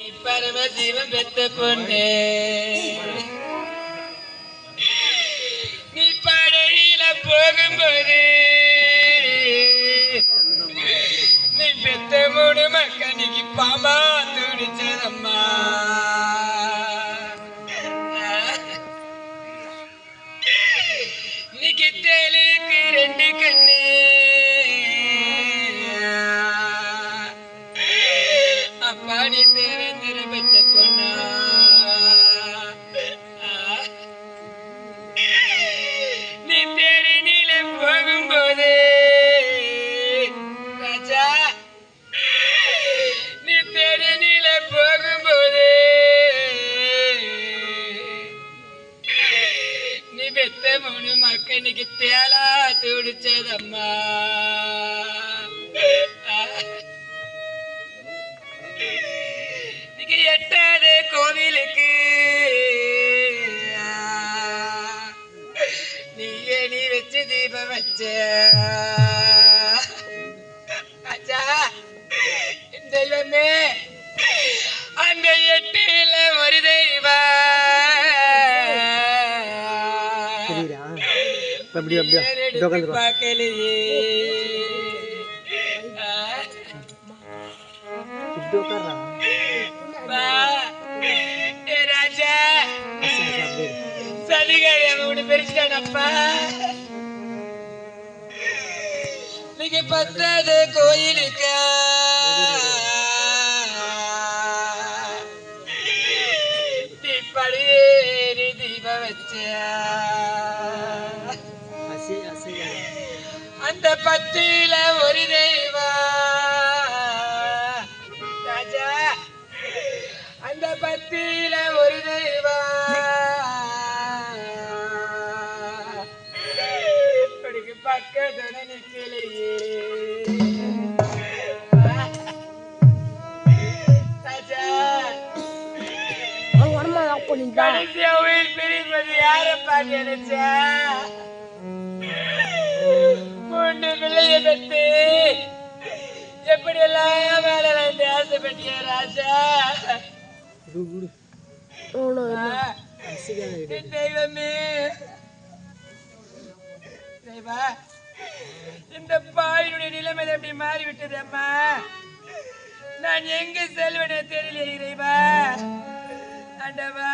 பரம பரமசிவம் பெத்த பொண்ணு. நீ படையில போகும்போது நீ பெத்த மூணு மக்களுக்கு பாமா துடிச்சதம்மா. நீ தேலுக்கு ரெண்டு கண்ணு அப்பா நீ தேவேந்திர பெத்த பொண்ணா நீ தேடி நீல போகும்போது ராஜா நீ தேடி நீல போகும்போது நீ பெத்த மூணு மக்களுக்கு தேலா துடிச்சதம்மா. வச்சு தீபம் வச்ச அச்சா தெய்வமே அந்த எட்டில ஒரு உட்காந்துக்கோ பார்க்கலையே ராஜா. சதிகாரி அவனு பெருசானப்பா நீங்க பத்தாத கோயிலுக்கா. நீ படியேறி தீப வச்ச. அந்த பத்தியில ஒரு தெய்வம். நிக்கலையே ராஜா கடைசியா உயிர் பிரிவது யாரை பார்த்து நினைச்சா மூணு பிள்ளைய பெற்று எப்படி எல்லாம் வேலை வேண்டி ஆசைப்பட்டிய ராஜா தெய்வமே தெய்வா. இந்த பாயினுடைய நிலைமை எப்படி மாறிவிட்டது அம்மா? நான் எங்க செல்வனே தெரியல இறைவா. ஆண்டவா.